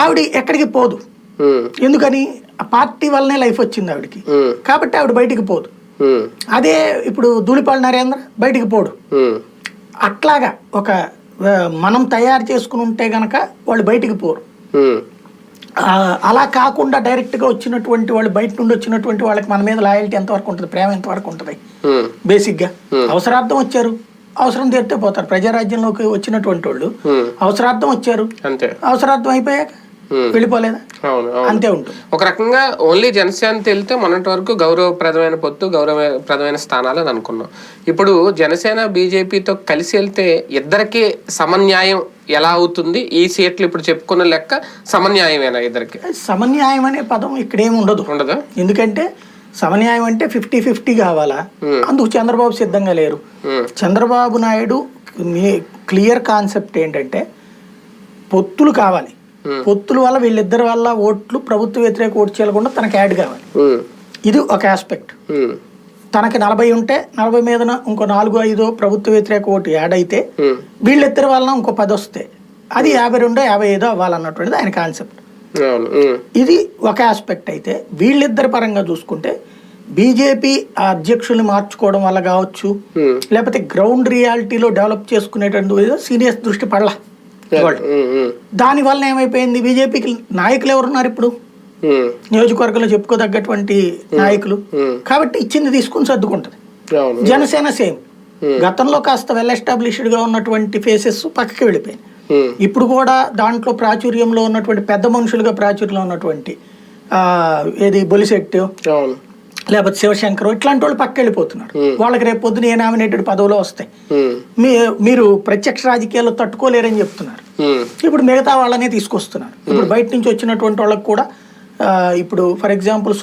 ఆవిడ ఎక్కడికి పోదు. ఎందుకని? ఆ పార్టీ వల్లనే లైఫ్ వచ్చింది ఆవిడకి. కాబట్టి ఆవిడ బయటికి పోదు. అదే ఇప్పుడు ధూళిపాళ నరేంద్ర బయటికి పోడు. అట్లాగా ఒక మనం తయారు చేసుకుని ఉంటే గనక వాళ్ళు బయటికి పోరు. అలా కాకుండా డైరెక్ట్గా వచ్చినటువంటి వాళ్ళు బయట నుండి వచ్చినటువంటి వాళ్ళకి మన మీద లాయల్టీ ఎంతవరకు ఉంటుంది? ప్రేమ ఎంతవరకు ఉంటుంది? ఉమ్, బేసిక్గా. అవసరార్థం వచ్చారు. అవసరం తీరితే పోతారు. ప్రజారాజ్యంలోకి వచ్చినటువంటి వాళ్ళు అవసరార్థం వచ్చారు. అవసరార్థం అయిపోయాక. వెళ్ళిపోలేదా? అవును అవును. అంతే ఉంటుంది. ఒక రకంగా ఓన్లీ జనసేన వెళ్తే మొన్నటి వరకు గౌరవప్రదమైన పొత్తు గౌరవప్రదమైన స్థానాలు అని అనుకున్నాం. ఇప్పుడు జనసేన బీజేపీతో కలిసి వెళ్తే ఇద్దరికి సమన్యాయం ఎలా అవుతుంది? ఈ సీట్లు ఇప్పుడు చెప్పుకున్న లెక్క సమన్యాయమేనా ఇద్దరికి? సమన్యాయం అనే పదం ఇక్కడేమి ఉండదు. ఉండదా? ఎందుకంటే సమన్యాయం అంటే ఫిఫ్టీ ఫిఫ్టీ కావాలా? Hmm. అందుకు చంద్రబాబు సిద్ధంగా లేరు. Um, Chandrababu Naidu clear concept ఏంటంటే పొత్తులు కావాలి. Hmm. పొత్తుల వల్ల వీళ్ళిద్దరి వల్ల ఓట్లు ప్రభుత్వ వ్యతిరేక ఓటు చేయకుండా తనకి యాడ్ కావాలి. ఉమ్, ఇది ఒక ఆస్పెక్ట్ ఉమ్, తనకి నలభై ఉంటే నలభై మీదన ఇంకో నాలుగు ఐదో ప్రభుత్వ వ్యతిరేక ఓటు యాడ్ అయితే వీళ్ళిద్దరి వలన ఇంకో పది వస్తాయి అది యాభై రెండో యాభై ఐదో అవ్వాలన్నటువంటిది ఆయన కాన్సెప్ట్ ఇది ఒక ఆస్పెక్ట్ అయితే వీళ్ళిద్దరి పరంగా చూసుకుంటే బీజేపీ అధ్యక్షుల్ని మార్చుకోవడం వల్ల కావచ్చు లేకపోతే గ్రౌండ్ రియాలిటీలో డెవలప్ చేసుకునేటువంటి సీరియస్ దృష్టి పడలా. ఉమ్, ఉమ్, దాని వలన ఏమైపోయింది? బీజేపీకి నాయకులు ఎవరున్నారు ఇప్పుడు? ఉమ్, నియోజకవర్గంలో చెప్పుకోదగ్గటువంటి నాయకులు. కాబట్టి ఇచ్చింది తీసుకుని సర్దుకుంటది. జనసేన సేమ్ గతంలో కాస్త వెల్ ఎస్టాబ్లిష్డ్గా ఉన్నటువంటి ఫేసెస్ పక్కకి వెళ్ళిపోయాయి ఇప్పుడు కూడా దాంట్లో ప్రాచుర్యంలో ఉన్నటువంటి పెద్ద మనుషులుగా ప్రాచుర్యంలో ఉన్నటువంటి ఏది బొలిశెట్టి లేకపోతే శివశంకర్ ఇట్లాంటి వాళ్ళు పక్క వెళ్ళిపోతున్నారు. వాళ్ళకి రేపు పొద్దున ఏ నామినేటెడ్ పదవులు వస్తాయి. మీరు ప్రత్యక్ష రాజకీయాల్లో తట్టుకోలేరని చెప్తున్నారు. ఇప్పుడు మిగతా వాళ్ళనే తీసుకొస్తున్నారు. ఇప్పుడు బయట నుంచి వచ్చినటువంటి వాళ్ళకి కూడా ఇప్పుడు ఫర్ ఎగ్జాంపుల్